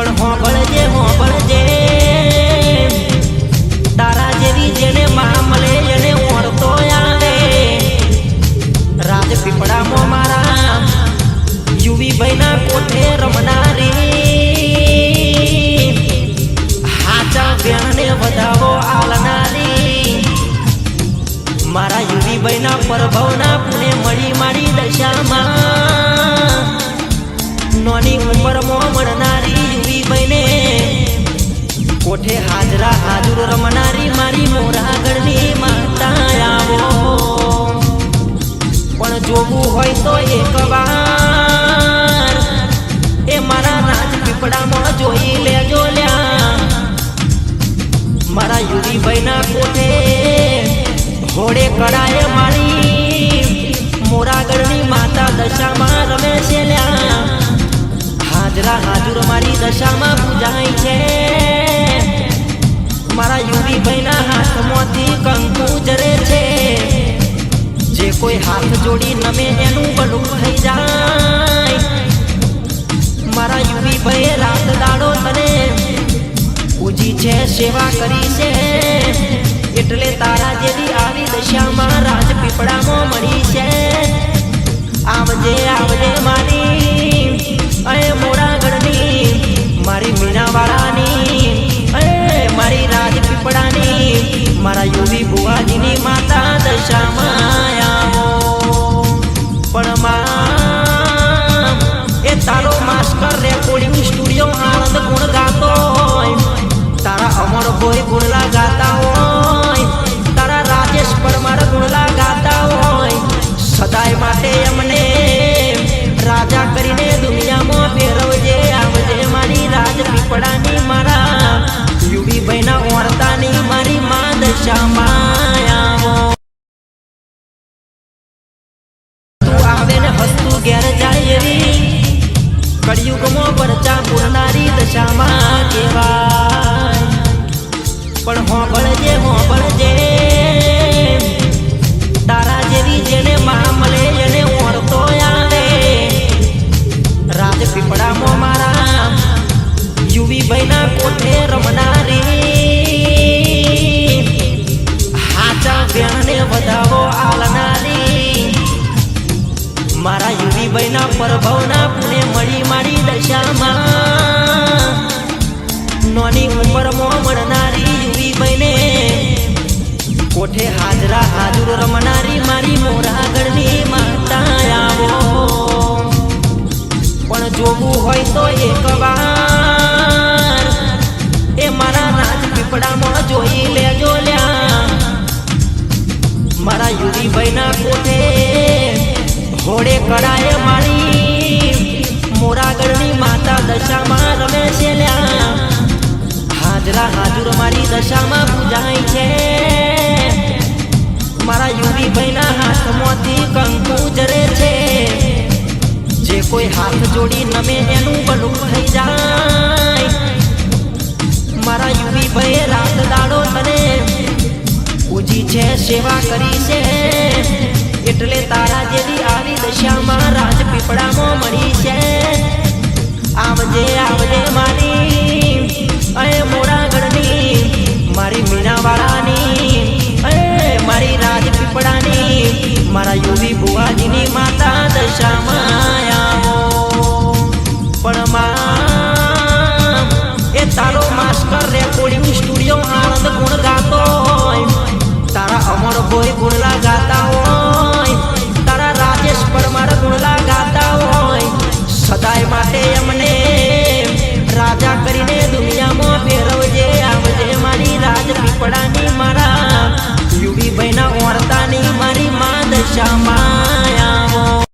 પણ હોંભળજે હોંભળજે. તારા જેવી જેને માં મળે, એને ઓળતો આવે રાજ પીપળામાં મારા યુવી ભાઈના કોઠે રમનારી. હાચા બેનને વધાવો આલનારી. મારા યુવી ભાઈના પરભવના પુણે મળી મારી દશામાં. હાજરા રમનારી મારી મોરાગઢની માતા આવો. પણ જોવું હોય તો એક વાર એ મારા રાજપીપડામાં જોઈ લેજો લ્યા. મારા યુવી પોતે ઘોડે કડાએ મારી મોરાગઢની માતા દશામાં રમે છે લ્યા. હાજરા હાજુર મારી દશામાં પૂજાય છે. મારા યુવી ભાઈના હાથમાંથી કંકુ જરે છે. જે કોઈ હાથ જોડી નમે એનું બલું થઈ જાય. મારા યુવી ભાઈ રાત દાડો તને પૂજી છે, સેવા કરી છે. એટલે તારા જેવી આવી દશામાં રાજપીપળામાં મળી છે. આવજે આવજે મારી અરે મોડાગઢની, મારી મારી રાજપીપળાની મારા યુવી બુવાજીની માતા દશામાં આવો પણ માં, એ તારો માસ્ટર રેકોર્ડિંગ સ્ટુડિયો આનંદ ગુણ ગાતો હોય. તારા અમર ભોય ગુણલા ગાતા ઘેર જાય એવી. કળિયુગમાં પરચા પૂરનારી દશામાં કહેવાય મારી મોરાગઢની માતા પણ જોવું હોય તો એક વાર એ મારા રાજપીપળામાં જોઈ લેજો લ્યા. મારા યુવી પોતે ઘોડે કરાય મારી મોરાગઢની માતા દશામાં રમે છે લ્યા. હાજરા હાજર મારી દશામાં પૂજાય છે. મારા યુવી ભાઈના હાથમાંથી કંકુ જરે છે. જે કોઈ હાથ જોડી નમે એનું બલું થઈ જાય. મારા યુવી ભાઈ રાત દાડો તને પૂજી છે, સેવા કરી છે. એટલે તારા જેવી આવી દશામાં રાજપીપળામાં મળી છે.